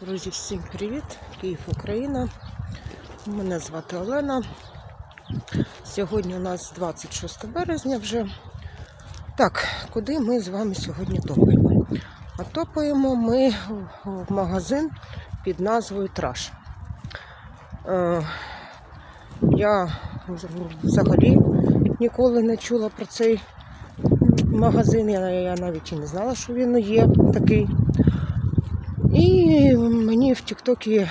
Друзі, всім привіт! Київ, Україна. Мене звати Олена. Сьогодні у нас 26 березня вже. Так, куди ми з вами сьогодні топаємо? А топаємо ми в магазин під назвою Траш. Е, Я взагалі ніколи не чула про цей магазин. Я, я навіть і не знала, що він є такий. І мені в Тіктокі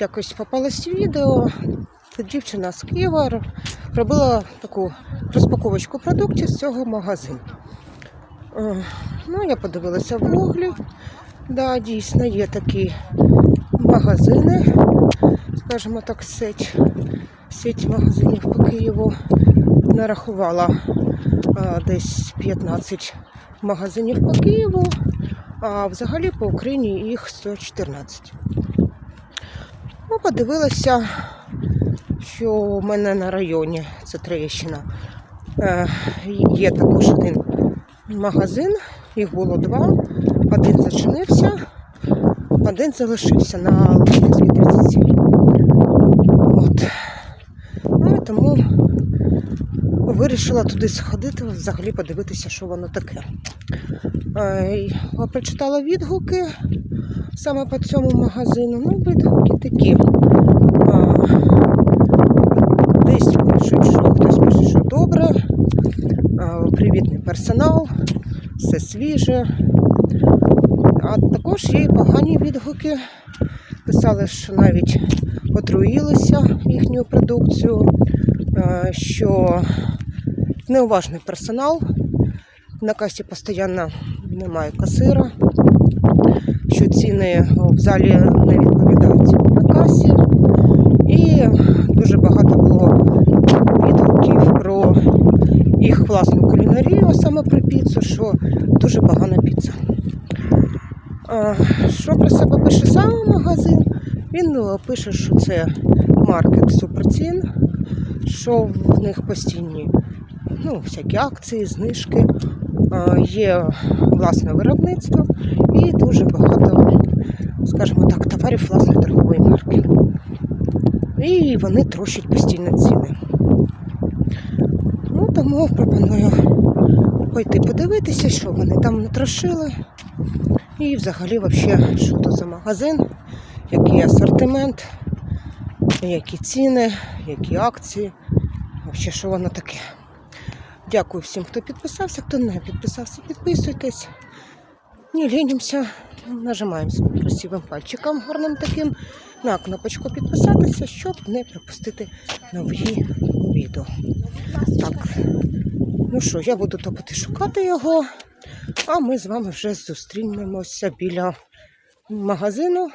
якось попалось відео. Дівчина з Києва робила таку розпаковочку продуктів з цього магазину. Е, Ну, я подивилася в гуглі. Да, дійсно є такі магазини, скажімо так, сеть, сеть магазинів по Києву. Нарахувала е, десь 15 магазинів по Києву. А взагалі по Україні їх 114. Ну, подивилася, що в мене на районі, це Троєщина, е, є також один магазин, їх було два. Один зачинився, один залишився на Липницькій 37. От. Ну і тому вирішила туди сходити, взагалі подивитися, що воно таке. Прочитала відгуки саме по цьому магазину. Ну, відгуки такі. Десь пишуть, що хтось пише, що добре, привітний персонал, все свіже. А також є і погані відгуки. Писали, що навіть отруїлися їхню продукцію, що неуважний персонал. На касі постійно немає касира, що ціни в залі не відповідають на касі. І дуже багато було відгуків про їх власну кулінарію, саме про піцу, що дуже погана піца. Що про себе пише сам магазин? Він е, пише, що це маркет суперцін, що в них постійні ну, всякі акції, знижки, є власне виробництво і дуже багато, скажімо так, товарів власної торгової марки. І вони трощать постійно ціни. Ну, тому пропоную пойти подивитися, що вони там натрошили. І взагалі, вообще, що то за магазин, який асортимент, які ціни, які акції, вообще, що воно таке. Дякую всім, хто підписався. Хто не підписався, підписуйтесь. Не лінімося, нажимаємо красивим пальчиком гарним таким на кнопочку підписатися, щоб не пропустити нові відео. Так, ну що, я буду топати шукати його, а ми з вами вже зустрінемося біля магазину.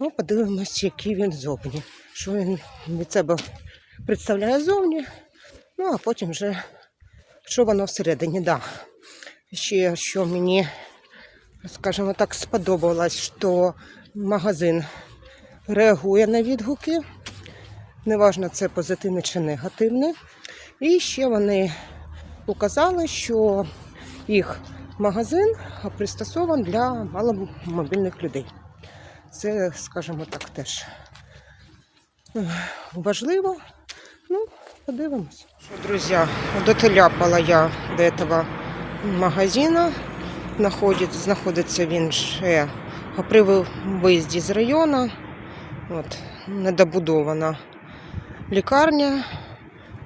Ну, подивимось, який він зовні. Що він від себе представляє зовні. Ну, а потім вже що воно всередині, да. Ще що мені, скажімо так, сподобалось, що магазин реагує на відгуки. Неважно, це позитивне чи негативне. І ще вони показали, що їх магазин пристосований для маломобільних людей. Це, скажімо так, теж важливо. Ну, подивимось. Друзі, дотеляпала я до этого магазина. Находить, знаходиться він ще при виїзді з району. От, недобудована лікарня,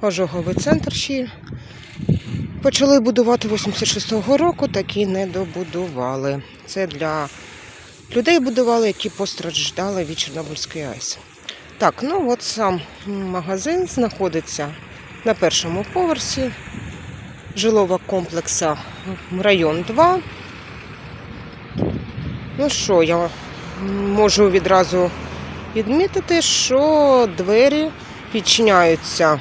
ожоговий центр ще. Почали будувати 86-го року, так і не добудували. Це для людей будували, які постраждали від Чорнобильської АЕС. Так, ну от сам магазин знаходиться на першому поверсі жилого комплексу район 2. Ну що, я можу відразу відмітити, що двері відчиняються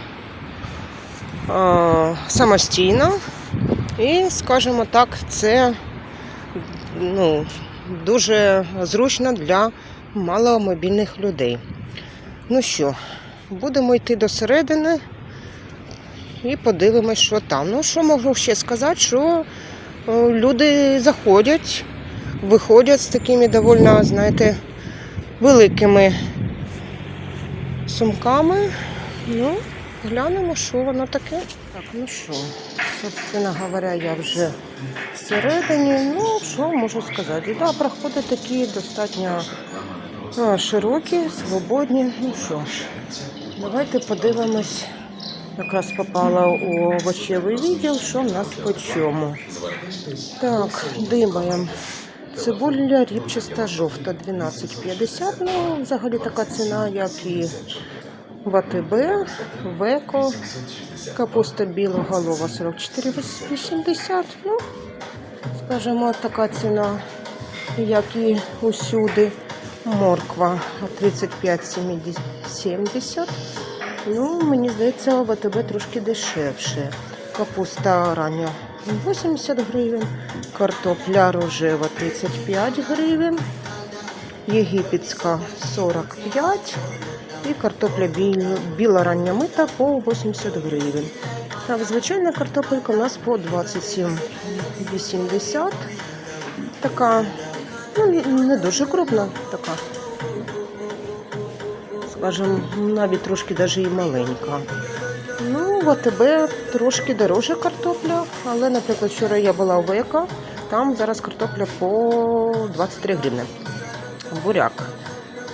а, самостійно. І, скажімо так, це ну, дуже зручно для маломобільних людей. Ну що, будемо йти до середини і подивимось, що там. Ну, що можу ще сказати, що е, люди заходять, виходять з такими доволі, знаєте, великими сумками. Ну, глянемо, що воно таке. Так, ну що, собственно говоря, я вже всередині. Ну, що можу сказати? Да, проходи такі достатньо а, широкі, свободні. Ну що ж, давайте подивимось. Якраз попала у овочевий відділ, що в нас по чому. Так, димаємо. Цибуля ріпчаста жовта 12,50. Ну, взагалі така ціна, як і в АТБ, в Капуста білоголова 44,80. Ну, скажімо, така ціна, як і усюди. Морква 35,70. Ну, мені здається, в АТБ трошки дешевше. Капуста рання 80 гривень, картопля рожева 35 гривень, єгипетська 45 і картопля біла рання мита по 80 гривень. Так, звичайна картопелька у нас по 27,80. Така, ну, не дуже крупна така. Скажем, навіть трошки даже і маленька. Ну, в АТБ трошки дорожча картопля, але, наприклад, вчора я була у Века, там зараз картопля по 23 гривни. Буряк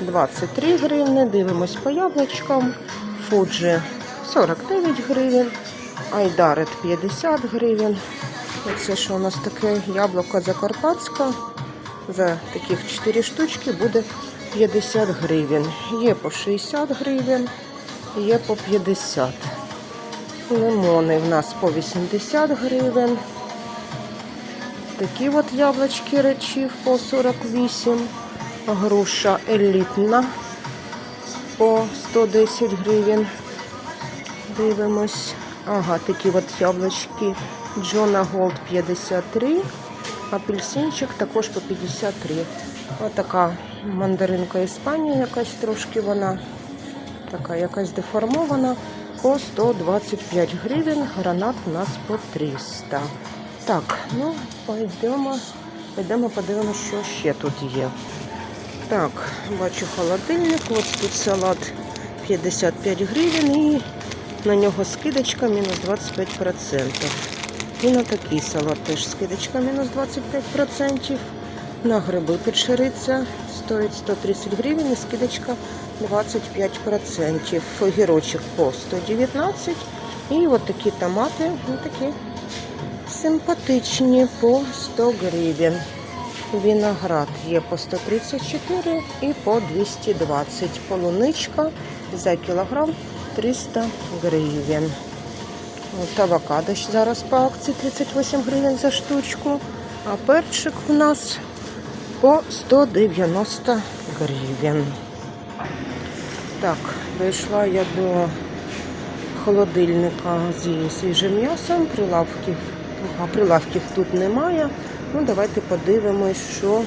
23 гривни, дивимось по яблучкам. Фуджі 49 гривень, Айдарет 50 гривень. Оце що у нас таке яблуко закарпатське. За таких 4 штучки буде 50 гривень. Є по 60 гривень, є по 50. Лимони в нас по 80 гривень. Такі от яблучки речів по 48. Груша елітна по 110 гривень. Дивимось. Ага, такі от яблучки. Джона Голд 53. Апельсинчик також по 53. Отака мандаринка Іспанія, якась трошки вона. Така якась деформована. По 125 гривень. Гранат у нас по 300. Так, ну, пойдемо, пойдемо подивимося, що ще тут є. Так, бачу холодильник. Ось тут салат 55 гривень і на нього скидочка мінус 25%. І на такий салат теж скидочка мінус 25%. На гриби підшириться стоїть 130 гривень і скидочка 25%. Огірочок по 119 і от такі томати, ну такі симпатичні по 100 гривень. Виноград є по 134 і по 220. Полуничка за кілограм 300 гривень. От авокадо зараз по акції 38 гривень за штучку. А перчик у нас по 190 гривень. Так, дійшла я до холодильника зі свіжим м'ясом. Прилавків, а прилавків тут немає. Ну, давайте подивимось, що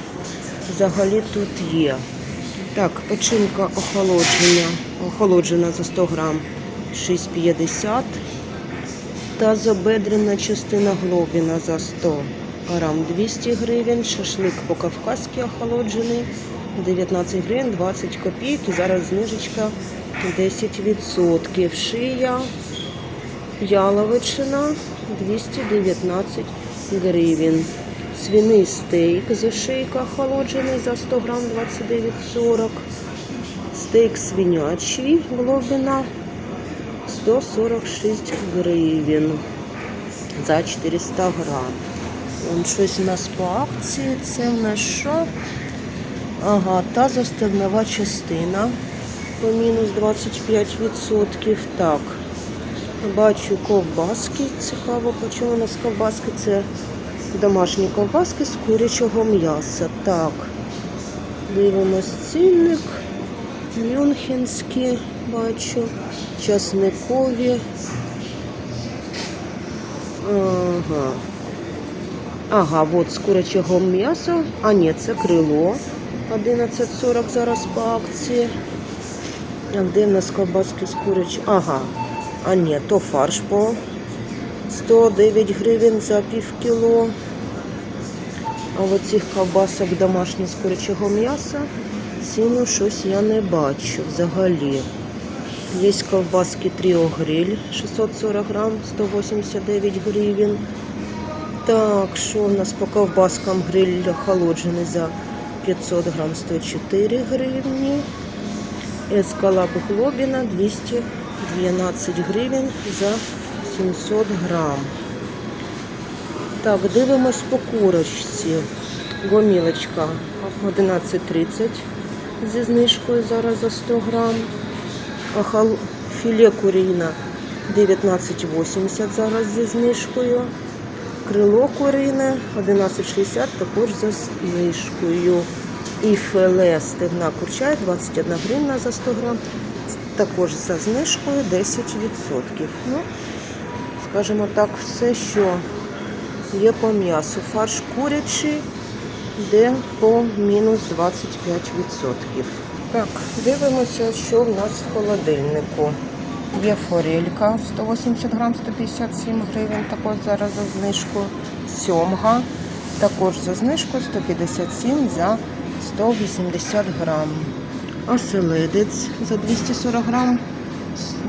взагалі тут є. Так, печінка охолодження, охолоджена за 100 грам 6,50. Тазобедрена частина глобіна за 100 грам 200 гривень. Шашлик по-кавказьки охолоджений 19 гривень 20 копійок. І зараз знижечка 10%. Шия яловичина 219 гривень. Свиний стейк з шийка охолоджений за 100 грам 29,40. Стейк свинячий глобіна 146 гривень за 400 грам. Вон щось у нас по акції. Це в нас що? Ага, та заставнова частина по мінус 25%. Так. Бачу ковбаски. Цікаво, по чому у нас ковбаски? Це домашні ковбаски з курячого м'яса. Так. Дивимось цінник. Мюнхенські бачу, часникові. Ага. Ага, от з курячого м'яса. А ні, це крило. 11,40 зараз по акції. А де в нас ковбаски з курячого? Ага. А ні, то фарш по 109 гривень за пів кіло. А оцих ковбасок домашніх з курячого м'яса ціну щось я не бачу взагалі. Є ковбаски Тріо Гриль 640 грам, 189 гривень. Так, що у нас по ковбаскам гриль охолоджений за 500 грам 104 гривні. Ескалап Глобіна 212 гривень за 700 грам. Так, дивимось по курочці. Гомілочка 11.30 зі знижкою зараз за 100 грам. Філе куріна 19,80 зараз зі знижкою. Крило курине 11,60 також за знижкою. І філе стегна курчай 21 гривна за 100 грам. Також за знижкою 10%. Ну, скажімо так, все, що є по м'ясу. Фарш курячий йде по мінус 25%. Так, дивимося, що в нас в холодильнику. Є форелька 180 грам 157 гривень, також зараз за знижку. Сьомга також за знижку 157 за 180 грам. Оселедець за 240 грам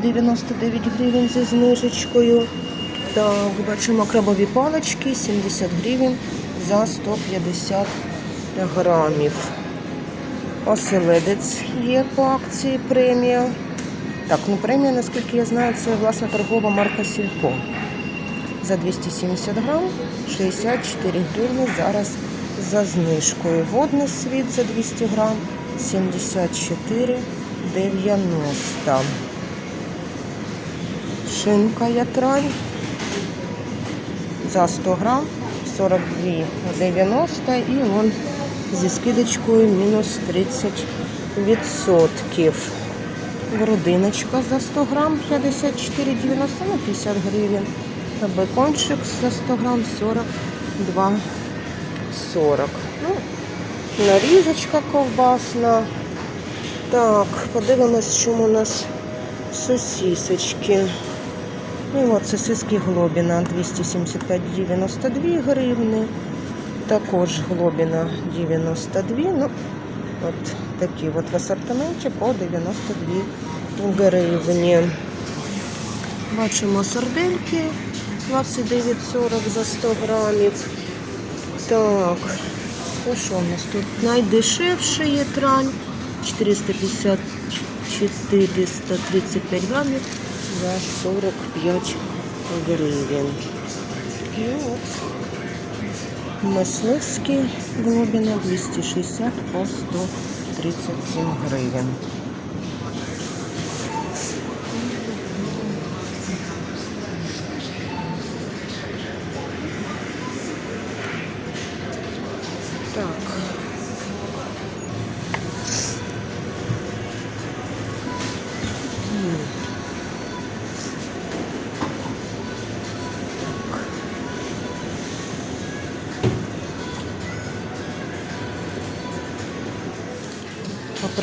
99 гривень зі знижечкою. Так, бачимо крабові палички 70 гривень за 150 грамів. Оселедець є по акції премія. Так, ну премія, наскільки я знаю, це власна торгова марка Сільпо. За 270 грам 64 гривні зараз за знижкою. Водний світ за 200 грам 74,90. Шинка ятрань за 100 грам 42,90 і вон зі скидочкою мінус 30%. Грудиночка за 100 грам 54,90, ну 50 гривень. Бекончик за 100 грам 42,40. Ну, нарізочка ковбасна. Так, подивимось, що у нас сосісочки. І от сосиски Глобіна 275,92 гривни. Також Глобіна 92. Ну, от такі от в асортименті по 92 гривні. Бачимо сардельки 29,40 за 100 грамів. Так, ну що у нас тут? Найдешевше є трань 450 435 грамів за 45 гривень. І от мисливський глобіна 260 по 137 гривень.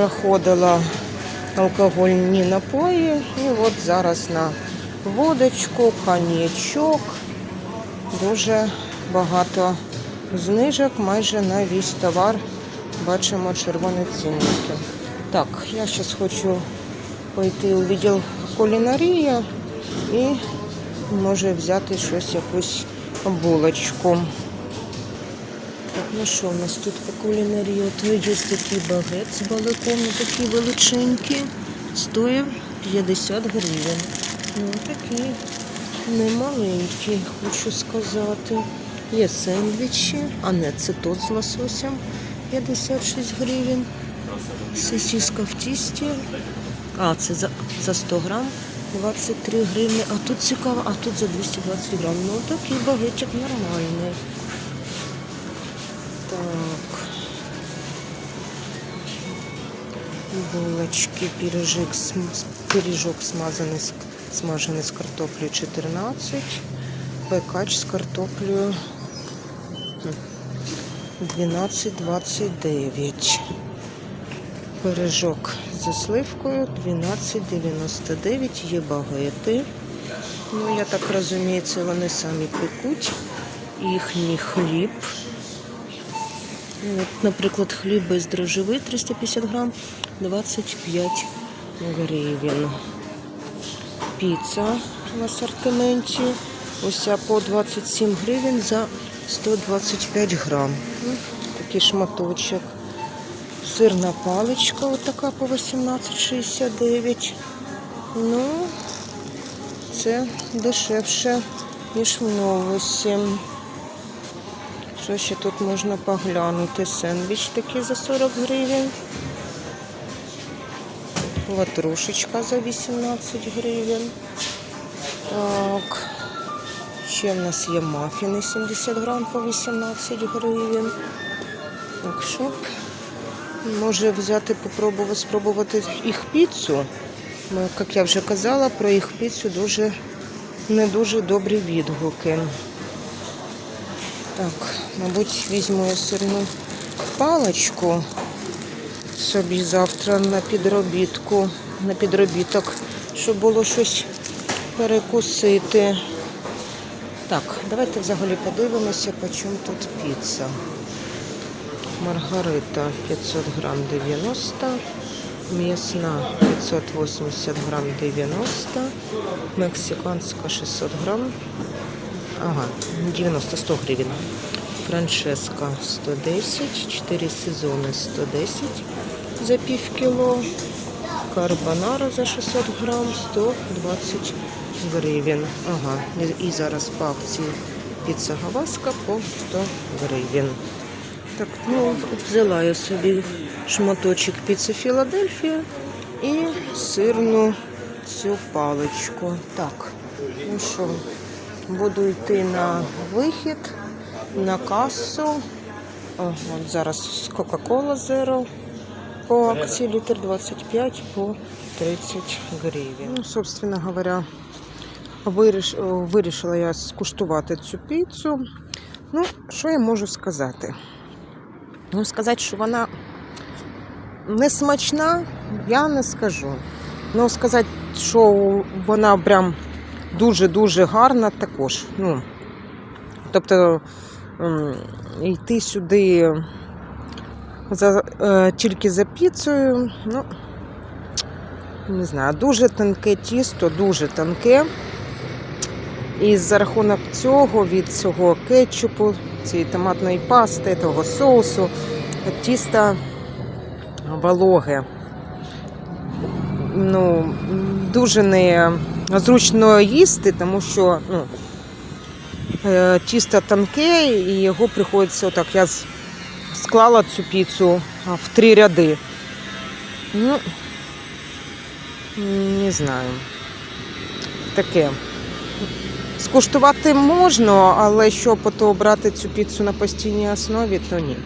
Проходила алкогольні напої. І от зараз на водочку, коньячок. Дуже багато знижок майже на весь товар. Бачимо червоні цінники. Так, я зараз хочу пойти у відділ кулінарія і може взяти щось, якусь булочку. Так, ну що у нас тут по кулінарії? От є такий багет з баликом, такий величенький, стоїть 50 гривень. Ну, такий немаленький, хочу сказати. Є сендвічі, а не це тот з лососем 56 гривень. Сосиска в тісті. А, це за, за 100 грам 23 гривні. А тут цікаво, а тут за 220 грам. Ну такий багетик нормальний. Так. Булочки, пиріжок, пиріжок смазаний, з- смажений з картоплею 14. Пекач з картоплею 12,29. Пиріжок зі сливкою 12,99. Є багети. Ну, я так розумію, це вони самі пекуть. Їхній хліб. Наприклад, хліб без дрожжевий 350 грам 25 гривень. Піца в асортименті. Ось по 27 гривень за 125 грам. Ну, Такий шматочок. Сирна паличка, отака по 18,69. Ну, це дешевше, ніж в новосі. Що ще тут можна поглянути? Сендвіч такий за 40 гривень. Ватрушечка за 18 гривень. Так. Ще в нас є мафіни 70 грам по 18 гривень. Так що може взяти, попробувати, спробувати їх піцу. Як я вже казала, про їх піцу дуже не дуже добрі відгуки. Так, мабуть, візьму я сирну паличку собі завтра на підробітку, на підробіток, щоб було щось перекусити. Так, давайте взагалі подивимося, по чому тут піца. Маргарита 500 грам 90, м'ясна 580 грам 90, мексиканська 600 грам, ага, 90-100 гривень. Франческа 110, 4 сезони 110 за пів кіло, карбонара за 600 грам 120 гривень. Ага, і- і зараз по акції піца гаваска по 100 гривень. Так, ну, взяла я собі шматочок піци Філадельфія і сирну цю паличку. Так, ну що, буду йти на вихід, на касу. О, от зараз Кока-Кола Зеро по акції літр 25 по 30 гривень. Ну, собственно говоря, виріш, вирішила я скуштувати цю піцу. Ну, що я можу сказати? Ну, сказати, що вона не смачна, я не скажу. Ну, сказати, що вона прям дуже-дуже гарна також. Ну, тобто йти сюди за, е, тільки за піцею, ну, не знаю, дуже тонке тісто, дуже тонке. І за рахунок цього, від цього кетчупу, цієї томатної пасти, того соусу, тісто вологе. Ну, дуже не зручно їсти, тому що ну, е, тісто тонке і його приходиться отак. Я склала цю піцу в три ряди. Ну, не знаю. Таке. Скуштувати можна, але щоб ото брати цю піцу на постійній основі, то ні.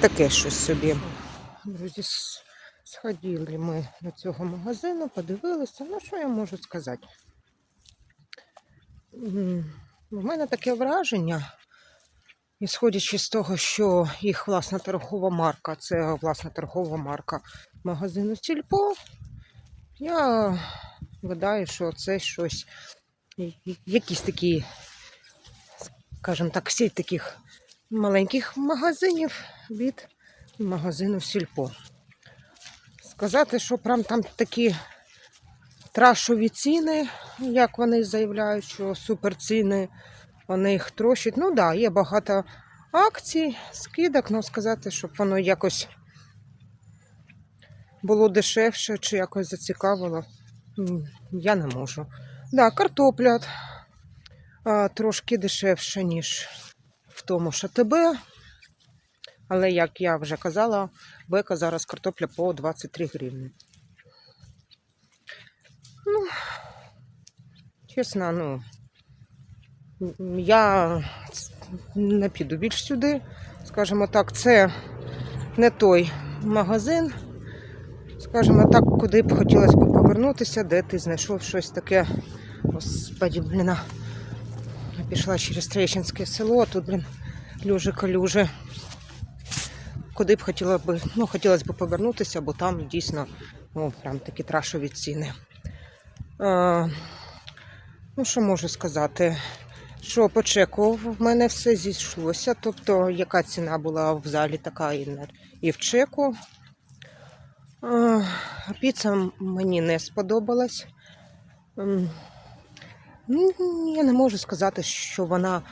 Таке щось собі. Друзі, сходили ми до цього магазину, подивилися. Ну, що я можу сказати? В мене таке враження, ісходячи з того, що їх власна торгова марка, це власна торгова марка магазину Сільпо, я гадаю, що це щось якісь такі, скажімо так, сеть таких маленьких магазинів від магазину Сільпо. Сказати, що прям там такі трашові ціни, як вони заявляють, що суперціни, вони їх трощать. Ну так, да, є багато акцій, скидок, але сказати, щоб воно якось було дешевше чи якось зацікавило, я не можу. Да, картопля трошки дешевше, ніж в тому ШТБ. Але, як я вже казала, бека зараз картопля по 23 гривні. Ну, чесно, ну, я не піду більш сюди. Скажімо так, це не той магазин, скажімо так, куди б хотілося б повернутися, де ти знайшов щось таке. Господи, блін. Я пішла через Трещинське село, а тут, блін, люже калюже. Куди б хотіла б, ну, хотілося б повернутися, бо там дійсно ну, прям такі трашові ціни. Е, ну, що можу сказати? що по чеку в мене все зійшлося. Тобто, яка ціна була в залі, така і, в чеку. А, Піца мені не сподобалась. Ну, Я не можу сказати, що вона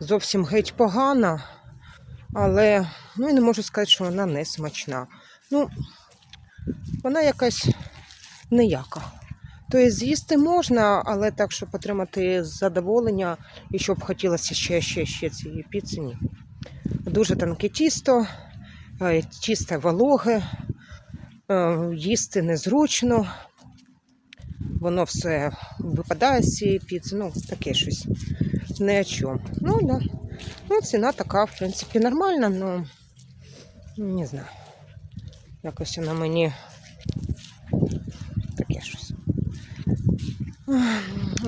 зовсім геть погана, але ну, і не можу сказати, що вона не смачна. Ну, вона якась ніяка. Тобто з'їсти можна, але так, щоб отримати задоволення і щоб хотілося ще, ще, ще цієї піци, ні. Дуже тонке тісто, е, тісто вологе, е, їсти незручно. Воно все випадає з цієї піци, ну, таке щось. Не о чому. Ну, да. Ну, ціна така, в принципі, нормальна, але не знаю. Якось вона мені таке щось.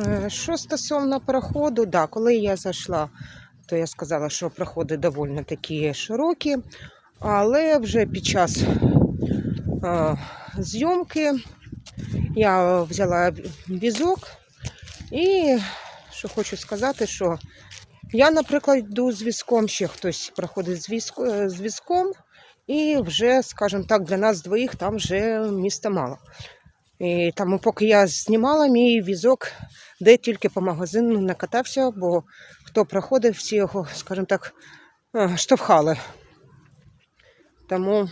Е, Що стосовно проходу, да, коли я зайшла, то я сказала, що проходи доволі такі широкі, але вже під час е, зйомки я взяла візок і що хочу сказати, що я, наприклад, йду з візком, ще хтось проходить з, візко, е, з візком, і вже, скажімо так, для нас двоїх там вже міста мало. І тому, поки я знімала, мій візок де тільки по магазину не катався, бо хто проходив, всі його, скажімо так, е, штовхали. Тому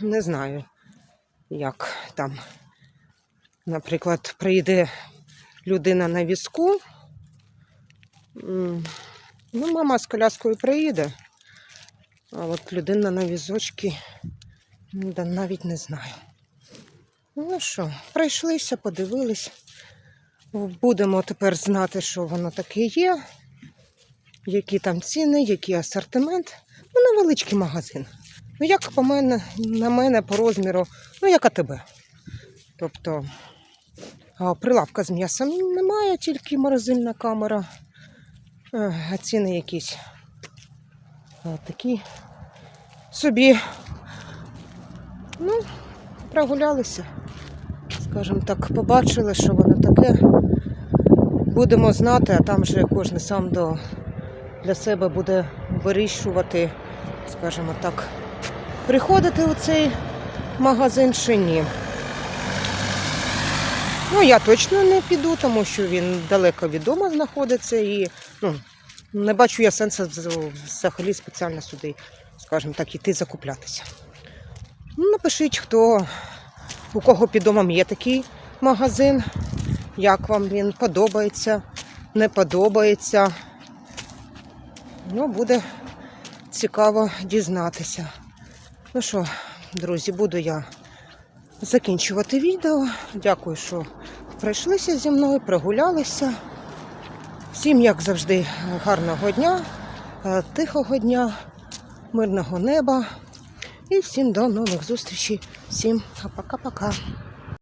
не знаю, як там, наприклад, прийде людина на візку. Ну, мама з коляскою приїде, а от людина на візочці, навіть не знаю. Ну що, пройшлися, подивились. Будемо тепер знати, що воно таке є, які там ціни, який асортимент. Ну, невеличкий магазин. Ну, як по мене, на мене по розміру, ну, як АТБ. Тобто прилавка з м'ясом немає, тільки морозильна камера. А ціни якісь такі собі. Ну, прогулялися скажімо так, побачили, що воно таке. Будемо знати, а там вже кожен сам до, для себе буде вирішувати, скажімо так, приходити у цей магазин чи ні. Ну, я точно не піду, тому що він далеко від дому знаходиться і ну, не бачу я сенсу взагалі спеціально сюди, скажімо так, іти закуплятися. Ну, напишіть, хто у кого під домом є такий магазин, як вам він подобається, не подобається. Ну, буде цікаво дізнатися. Ну що, друзі, буду я закінчувати відео. Дякую, що прийшлися зі мною, прогулялися. Всім, як завжди, гарного дня, е, тихого дня, мирного неба. І всім до нових зустрічей. Всім пока-пока.